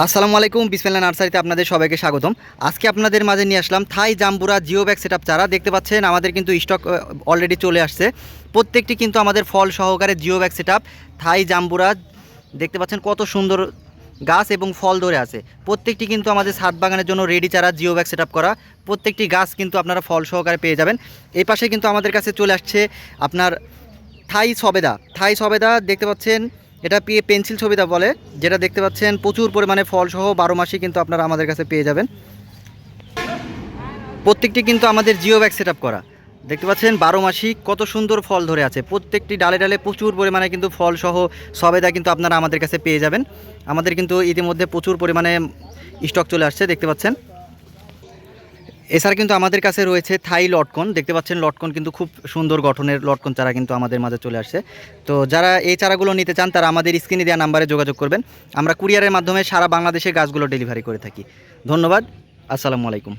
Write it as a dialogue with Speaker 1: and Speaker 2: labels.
Speaker 1: আসসালামু আলাইকুম বিসমিল্লা নার্সারিতে আপনাদের সবাইকে স্বাগতম। আজকে আপনাদের মাঝে নিয়ে আসলাম থাই জাম্বুরা জিও ব্যাগ সেট চারা। দেখতে পাচ্ছেন, আমাদের কিন্তু স্টক অলরেডি চলে আসছে। প্রত্যেকটি কিন্তু আমাদের ফল সহকারে জিও ব্যাগ সেট থাই জাম্বুরা, দেখতে পাচ্ছেন কত সুন্দর গাছ এবং ফল ধরে আছে। প্রত্যেকটি কিন্তু আমাদের ছাদ বাগানের জন্য রেডি চারা জিও ব্যাগ সেট করা। প্রত্যেকটি গাছ কিন্তু আপনারা ফল সহকারে পেয়ে যাবেন। এই পাশে কিন্তু আমাদের কাছে চলে আসছে আপনার থাই সবেদা। থাই সবেদা, দেখতে পাচ্ছেন এটা পেয়ে পেন্সিল ছবিটা বলে, যেটা দেখতে পাচ্ছেন, প্রচুর পরিমাণে ফল সহ বারো মাসই কিন্তু আপনারা আমাদের কাছে পেয়ে যাবেন। প্রত্যেকটি কিন্তু আমাদের জিও ব্যাগ সেট করা। দেখতে পাচ্ছেন, বারো মাসই কত সুন্দর ফল ধরে আছে। প্রত্যেকটি ডালে ডালে প্রচুর পরিমাণে কিন্তু ফল সহ সবেদা কিন্তু আপনারা আমাদের কাছে পেয়ে যাবেন। আমাদের কিন্তু ইতিমধ্যে প্রচুর পরিমাণে স্টক চলে আসছে, দেখতে পাচ্ছেন। এছাড়া কিন্তু আমাদের কাছে রয়েছে থাই লটকন। দেখতে পাচ্ছেন লটকন কিন্তু খুব সুন্দর গঠনের লটকন চারা কিন্তু আমাদের মাঝে চলে আসছে। তো যারা এই চারাগুলো নিতে চান, তারা আমাদের স্ক্রিনে দেওয়া নাম্বারে যোগাযোগ করবেন। আমরা কুরিয়ারের মাধ্যমে সারা বাংলাদেশে গাছগুলো ডেলিভারি করে থাকি। ধন্যবাদ। আসসালামু আলাইকুম।